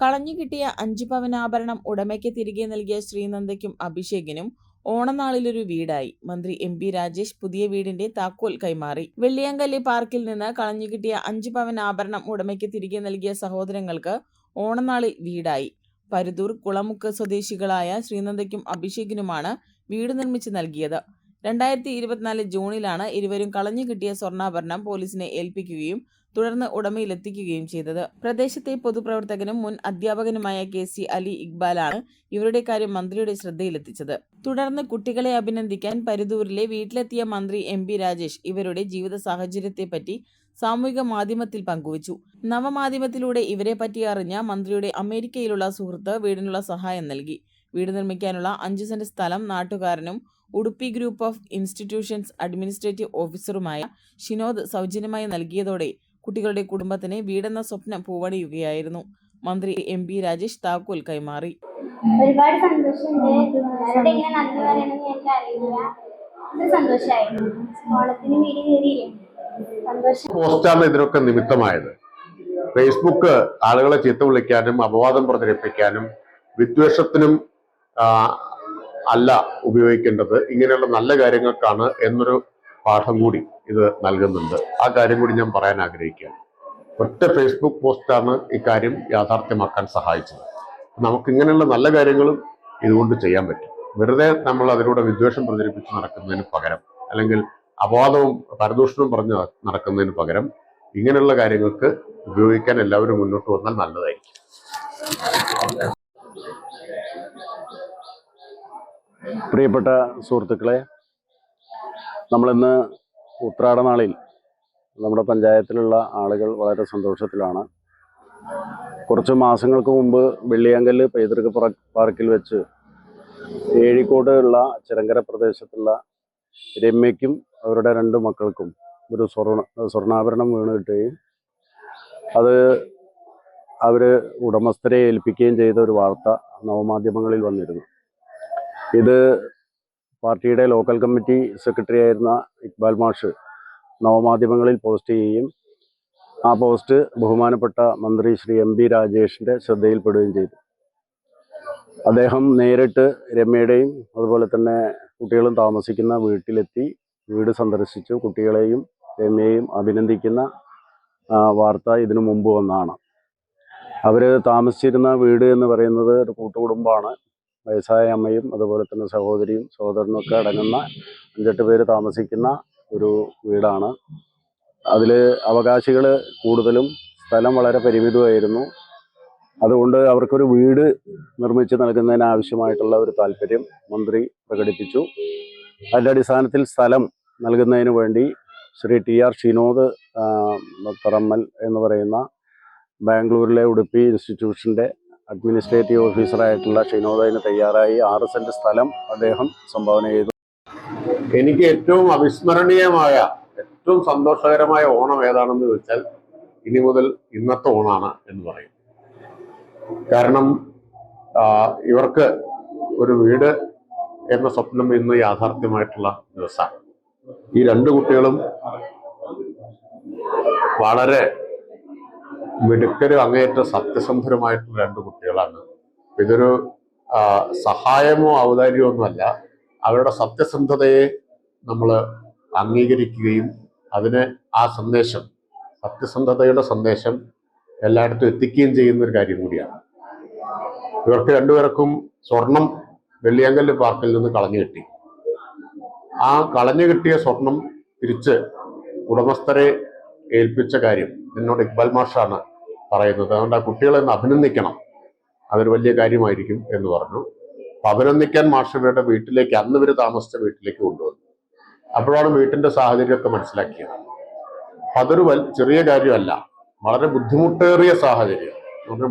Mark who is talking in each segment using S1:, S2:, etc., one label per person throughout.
S1: കളഞ്ഞു കിട്ടിയ അഞ്ചു പവനാഭരണം ഉടമയ്ക്ക് തിരികെ നൽകിയ ശ്രീനന്ദയ്ക്കും അഭിഷേകിനും ഓണനാളിലൊരു വീടായി. മന്ത്രി എം പി രാജേഷ് പുതിയ വീടിന്റെ താക്കോൽ കൈമാറി. വെള്ളിയാങ്കല്ലി പാർക്കിൽ നിന്ന് കളഞ്ഞു കിട്ടിയ അഞ്ചു ആഭരണം ഉടമയ്ക്ക് തിരികെ നൽകിയ സഹോദരങ്ങൾക്ക് ഓണനാളിൽ വീടായി. പരുതൂർ കുളമുക്ക് സ്വദേശികളായ ശ്രീനന്ദയ്ക്കും അഭിഷേകിനുമാണ് വീട് നിർമ്മിച്ച് നൽകിയത്. രണ്ടായിരത്തി ഇരുപത്തിനാല് ജൂണിലാണ് ഇരുവരും കളഞ്ഞു കിട്ടിയ സ്വർണാഭരണം പോലീസിനെ ഏൽപ്പിക്കുകയും തുടർന്ന് ഉടമയിലെത്തിക്കുകയും ചെയ്തത്. പ്രദേശത്തെ പൊതുപ്രവർത്തകനും മുൻ അധ്യാപകനുമായ കെ സി അലി ഇക്ബാലാണ് ഇവരുടെ കാര്യം മന്ത്രിയുടെ ശ്രദ്ധയിലെത്തിച്ചത്. തുടർന്ന് കുട്ടികളെ അഭിനന്ദിക്കാൻ പരുതൂരിലെ വീട്ടിലെത്തിയ മന്ത്രി എം പി രാജേഷ് ഇവരുടെ ജീവിത സാഹചര്യത്തെപ്പറ്റി സാമൂഹിക മാധ്യമത്തിൽ പങ്കുവച്ചു. നവമാധ്യമത്തിലൂടെ ഇവരെ പറ്റി അറിഞ്ഞ മന്ത്രിയുടെ അമേരിക്കയിലുള്ള സുഹൃത്ത് വീടിനുള്ള സഹായം നൽകി. വീട് നിർമ്മിക്കാനുള്ള അഞ്ചു സെന്റ് സ്ഥലം നാട്ടുകാരനും Udupi group of institutions administrative ഓഫീസറുമായ Shinod സൗജന്യമായി നൽകിയതോടെ കുട്ടികളുടെ കുടുംബത്തിന് വീടെന്ന സ്വപ്നം പൂവണിയുകയായിരുന്നു. മന്ത്രി എം പി രാജേഷ് താക്കോൽ കൈമാറി.
S2: ഒരുപാട് സന്തോഷമുണ്ട്. ആരോട് എങ്ങനെ നന്ദി പറയണമെന്ന് എനിക്ക് അറിയില്ല. ഇത് സന്തോഷമായിരുന്നു ഓണത്തിന് വീട് കയറിയില്ലേ?
S3: പോസ്റ്റാണ് ഇതിനൊക്കെ നിമിത്തമായത്. ഫേസ്ബുക്ക് ആളുകളെ ചീത്ത വിളിക്കാനും അപവാദം പ്രചരിപ്പിക്കാനും വിദ്വേഷത്തിനും അല്ല ഉപയോഗിക്കേണ്ടത് ഇങ്ങനെയുള്ള നല്ല കാര്യങ്ങൾക്കാണ് എന്നൊരു പാഠം കൂടി ഇത് നൽകുന്നുണ്ട്. ആ കാര്യം കൂടി ഞാൻ പറയാൻ ആഗ്രഹിക്കുകയാണ്. ഒറ്റ ഫേസ്ബുക്ക് പോസ്റ്റാണ് ഇക്കാര്യം യാഥാർത്ഥ്യമാക്കാൻ സഹായിച്ചത്. നമുക്ക് ഇങ്ങനെയുള്ള നല്ല കാര്യങ്ങളും ഇതുകൊണ്ട് ചെയ്യാൻ പറ്റും. വെറുതെ നമ്മൾ അതിലൂടെ വിദ്വേഷം പ്രചരിപ്പിച്ച് നടക്കുന്നതിന് പകരം അല്ലെങ്കിൽ അപവാദവും പരദൂഷണവും പറഞ്ഞ് നടക്കുന്നതിന് പകരം ഇങ്ങനെയുള്ള കാര്യങ്ങൾക്ക് ഉപയോഗിക്കാൻ എല്ലാവരും മുന്നോട്ട് വന്നാൽ നല്ലതായിരിക്കും.
S4: പ്രിയപ്പെട്ട സുഹൃത്തുക്കളെ നമ്മളിന്ന് ഉത്രാടനാളിൽ നമ്മുടെ പഞ്ചായത്തിലുള്ള ആളുകൾ വളരെ സന്തോഷത്തിലാണ്. കുറച്ച് മാസങ്ങൾക്ക് മുമ്പ് വെള്ളിയാങ്കല്ല് പൈതൃക പാർക്കിൽ വെച്ച് ഏഴിക്കോട്ടുള്ള ചിരങ്കര പ്രദേശത്തുള്ള രമ്യയ്ക്കും അവരുടെ രണ്ട് മക്കൾക്കും ഒരു സ്വർണ സ്വർണാഭരണം വീണ് കിട്ടുകയും അത് അവർ ഉടമസ്ഥരെ ഏൽപ്പിക്കുകയും ചെയ്ത ഒരു വാർത്ത നവമാധ്യമങ്ങളിൽ വന്നിരുന്നു. ഇത് പാർട്ടിയുടെ ലോക്കൽ കമ്മിറ്റി സെക്രട്ടറി ആയിരുന്ന ഇക്ബാൽ മാഷ് നവമാധ്യമങ്ങളിൽ പോസ്റ്റ് ചെയ്യുകയും ആ പോസ്റ്റ് ബഹുമാനപ്പെട്ട മന്ത്രി ശ്രീ എം ബി രാജേഷിന്റെ ശ്രദ്ധയിൽപ്പെടുകയും ചെയ്തു. അദ്ദേഹം നേരിട്ട് രമ്യയുടെയും അതുപോലെ തന്നെ കുട്ടികളും താമസിക്കുന്ന വീട്ടിലെത്തി വീട് സന്ദർശിച്ചു. കുട്ടികളെയും രമ്യയെയും അഭിനന്ദിക്കുന്ന വാർത്ത ഇതിനു മുമ്പ് വന്നതാണ് അവർ താമസിച്ചിരുന്ന വീട് എന്ന് പറയുന്നത് ഒരു കൂട്ടുകുടുംബമാണ്. വയസ്സായ അമ്മയും അതുപോലെ തന്നെ സഹോദരിയും സഹോദരനും ഒക്കെ അടങ്ങുന്ന അഞ്ചെട്ട് പേര് താമസിക്കുന്ന ഒരു വീടാണ്. അതിൽ അവകാശികൾ കൂടുതലും സ്ഥലം വളരെ പരിമിതമായിരുന്നു. അതുകൊണ്ട് അവർക്കൊരു വീട് നിർമ്മിച്ച് നൽകുന്നതിന് ആവശ്യമായിട്ടുള്ള ഒരു താല്പര്യം മന്ത്രി പ്രകടിപ്പിച്ചു. അതിന്റെ അടിസ്ഥാനത്തിൽ സ്ഥലം നൽകുന്നതിന് വേണ്ടി ശ്രീ ടി ആർ ഷിനോദ് തറമ്മൽ എന്ന് പറയുന്ന ബാംഗ്ലൂരിലെ ഉടുപ്പി ഇൻസ്റ്റിറ്റ്യൂഷന്റെ അഡ്മിനിസ്ട്രേറ്റീവ് ഓഫീസറായിട്ടുള്ള ഷിനോദ് തയ്യാറായി. ആറ് സെന്റ് സ്ഥലം അദ്ദേഹം സംഭാവന ചെയ്തു.
S3: എനിക്ക് ഏറ്റവും അവിസ്മരണീയമായ ഏറ്റവും സന്തോഷകരമായ ഓണം ഏതാണെന്ന് ചോദിച്ചാൽ ഇനി മുതൽ ഇന്നത്തെ ഓണാണ് എന്ന് പറയും. കാരണം ഇവർക്ക് ഒരു വീട് എന്ന സ്വപ്നം ഇന്ന് യാഥാർത്ഥ്യമായിട്ടുള്ള ദിവസമാണ്. ഈ രണ്ട് കുട്ടികളും വളരെ മിടുക്കരും അങ്ങേയറ്റം സത്യസന്ധരുമായിട്ടുള്ള രണ്ട് കുട്ടികളാണ്. ഇതൊരു സഹായമോ ഔദാര്യമോ ഒന്നുമല്ല. അവരുടെ സത്യസന്ധതയെ നമ്മൾ അംഗീകരിക്കുകയും അതിന് ആ സന്ദേശം സത്യസന്ധതയുടെ സന്ദേശം എല്ലായിടത്തും എത്തിക്കുകയും ചെയ്യുന്ന ഒരു കാര്യം കൂടിയാണ്. ഇവർക്ക് രണ്ടുപേർക്കും സ്വർണം വെള്ളിയാങ്കല്ല് പാർക്കിൽ നിന്ന് കളഞ്ഞു കിട്ടി. ആ കളഞ്ഞു കിട്ടിയ സ്വർണം തിരിച്ച് ഉടമസ്ഥരെ ഏൽപ്പിച്ച കാര്യം എന്നോട് ഇക്ബാൽ മാഷാണ് പറയുന്നത്. അതുകൊണ്ട് ആ കുട്ടികളെ ഒന്ന് അഭിനന്ദിക്കണം. അതൊരു വലിയ കാര്യമായിരിക്കും എന്ന് പറഞ്ഞു. അപ്പൊ അഭിനന്ദിക്കാൻ മാഷവരുടെ വീട്ടിലേക്ക് അന്ന് ഇവർ താമസിച്ച വീട്ടിലേക്ക് കൊണ്ടുവന്നു. അപ്പോഴാണ് വീട്ടിന്റെ സാഹചര്യമൊക്കെ മനസ്സിലാക്കിയത്. അതൊരു ചെറിയ കാര്യമല്ല. വളരെ ബുദ്ധിമുട്ടേറിയ സാഹചര്യം.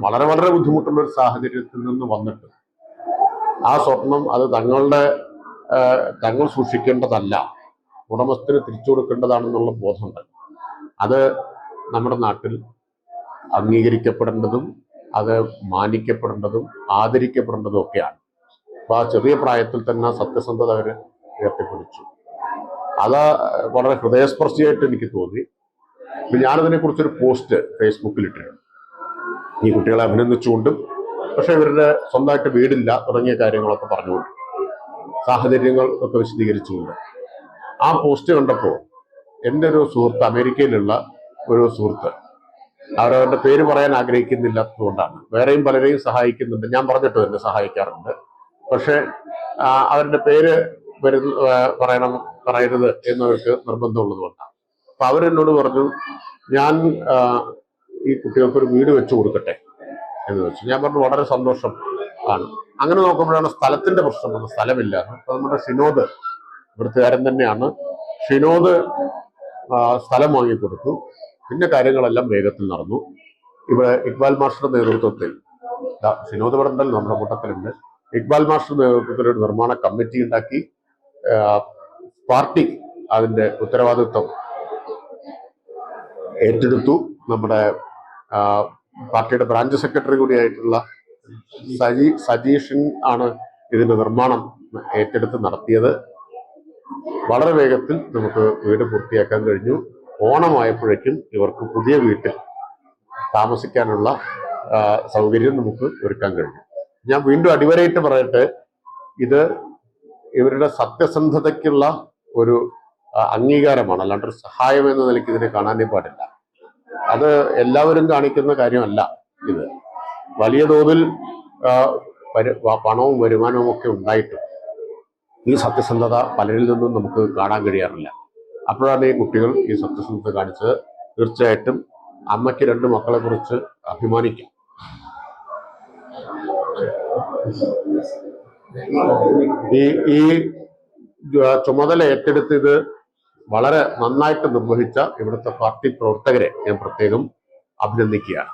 S3: വളരെ വളരെ ബുദ്ധിമുട്ടുള്ള ഒരു സാഹചര്യത്തിൽ നിന്ന് വന്നിട്ട് ആ സ്വപ്നം അത് തങ്ങളുടെ തങ്ങൾ സൂക്ഷിക്കേണ്ടതല്ല. ഉടമസ്ഥന് തിരിച്ചു കൊടുക്കേണ്ടതാണെന്നുള്ള ബോധമുണ്ട് അത് നമ്മുടെ നാട്ടിൽ അംഗീകരിക്കപ്പെടേണ്ടതും അത് മാനിക്കപ്പെടേണ്ടതും ആദരിക്കപ്പെടേണ്ടതും ഒക്കെയാണ്. അപ്പൊ ആ ചെറിയ പ്രായത്തിൽ തന്നെ സത്യസന്ധത അവർ ഉയർത്തിപ്പിടിച്ചു. അത് വളരെ ഹൃദയസ്പർശിയായിട്ട് എനിക്ക് തോന്നി. അപ്പൊ ഞാനതിനെ കുറിച്ചൊരു പോസ്റ്റ് ഫേസ്ബുക്കിൽ ഇട്ടിട്ടുണ്ട് ഈ കുട്ടികളെ അഭിനന്ദിച്ചുകൊണ്ടും പക്ഷെ ഇവരുടെ സ്വന്തമായിട്ട് വീടില്ല തുടങ്ങിയ കാര്യങ്ങളൊക്കെ പറഞ്ഞുകൊണ്ട് സാഹചര്യങ്ങൾ ഒക്കെ വിശദീകരിച്ചുകൊണ്ട് ആ പോസ്റ്റ് കണ്ടപ്പോൾ എന്റെ ഒരു സുഹൃത്ത് അമേരിക്കയിലുള്ള ഒരു സുഹൃത്ത്. അവരവരുടെ പേര് പറയാൻ ആഗ്രഹിക്കുന്നില്ലാത്തതുകൊണ്ടാണ് വേറെയും പലരെയും സഹായിക്കുന്നുണ്ട്. ഞാൻ പറഞ്ഞിട്ട് തന്നെ സഹായിക്കാറുണ്ട്. പക്ഷെ അവരുടെ പേര് വരുന്ന പറയണം പറയരുത് എന്നവർക്ക് നിർബന്ധമുള്ളത് കൊണ്ടാണ് അപ്പൊ അവരെന്നോട് പറഞ്ഞു ഞാൻ ഈ കുട്ടികൾക്ക് ഒരു വീട് വെച്ചു കൊടുക്കട്ടെ എന്ന് വെച്ചു. ഞാൻ പറഞ്ഞു വളരെ സന്തോഷം ആണ്. അങ്ങനെ നോക്കുമ്പോഴാണ് സ്ഥലത്തിന്റെ പ്രശ്നം സ്ഥലമില്ല. അപ്പൊ നമ്മുടെ ഷിനോദ് വൃത്തികാരൻ തന്നെയാണ്. ഷിനോദ് സ്ഥലം വാങ്ങിക്കൊടുത്തു. പിന്നെ കാര്യങ്ങളെല്ലാം വേഗത്തിൽ നടന്നു. ഇവിടെ ഇക്ബാൽ മാസ്റ്റർ നേതൃത്വത്തിൽ ദാ തന്നെ നമ്മുടെ കൂട്ടത്തിലുണ്ട്. ഇക്ബാൽ മാസ്റ്റർ നേതൃത്വത്തിൽ ഒരു നിർമ്മാണ കമ്മിറ്റി ഉണ്ടാക്കി. പാർട്ടി അതിന്റെ ഉത്തരവാദിത്വം ഏറ്റെടുത്തു. നമ്മുടെ പാർട്ടിയുടെ ബ്രാഞ്ച് സെക്രട്ടറി കൂടിയായിട്ടുള്ള സജി സജീഷൻ ആണ് ഇതിന്റെ നിർമ്മാണം ഏറ്റെടുത്ത് നടത്തിയത്. വളരെ വേഗത്തിൽ നമുക്ക് വീട് പൂർത്തിയാക്കാൻ കഴിഞ്ഞു. ഓണമായപ്പോഴേക്കും ഇവർക്ക് പുതിയ വീട്ടിൽ താമസിക്കാനുള്ള സൗകര്യം നമുക്ക് ഒരുക്കാൻ കഴിഞ്ഞു. ഞാൻ വീണ്ടും അടിവരയിട്ട് പറയട്ടെ ഇത് ഇവരുടെ സത്യസന്ധതയ്ക്കുള്ള ഒരു അംഗീകാരമാണ്. അല്ലാണ്ട് ഒരു സഹായം എന്ന നിലയ്ക്ക് ഇതിനെ കാണാനേ പാടില്ല. അത് എല്ലാവരും കാണിക്കുന്ന കാര്യമല്ല ഇത്. വലിയ തോതിൽ പണവും വരുമാനവും ഒക്കെ ഉണ്ടായിട്ടും ഈ സത്യസന്ധത പലരിൽ നിന്നും നമുക്ക് കാണാൻ കഴിയാറില്ല. അപ്പോഴാണ് ഈ കുട്ടികൾ ഈ സത്യസന്ധത കാണിച്ചത്. തീർച്ചയായിട്ടും അമ്മയ്ക്ക് രണ്ട് മക്കളെ കുറിച്ച് അഭിമാനിക്കാം. ഈ ഈ ചുമതല ഏറ്റെടുത്ത് ഇത് വളരെ നന്നായിട്ട് നിർവഹിച്ച ഇവിടുത്തെ പാർട്ടി പ്രവർത്തകരെ ഞാൻ പ്രത്യേകം അഭിനന്ദിക്കുകയാണ്.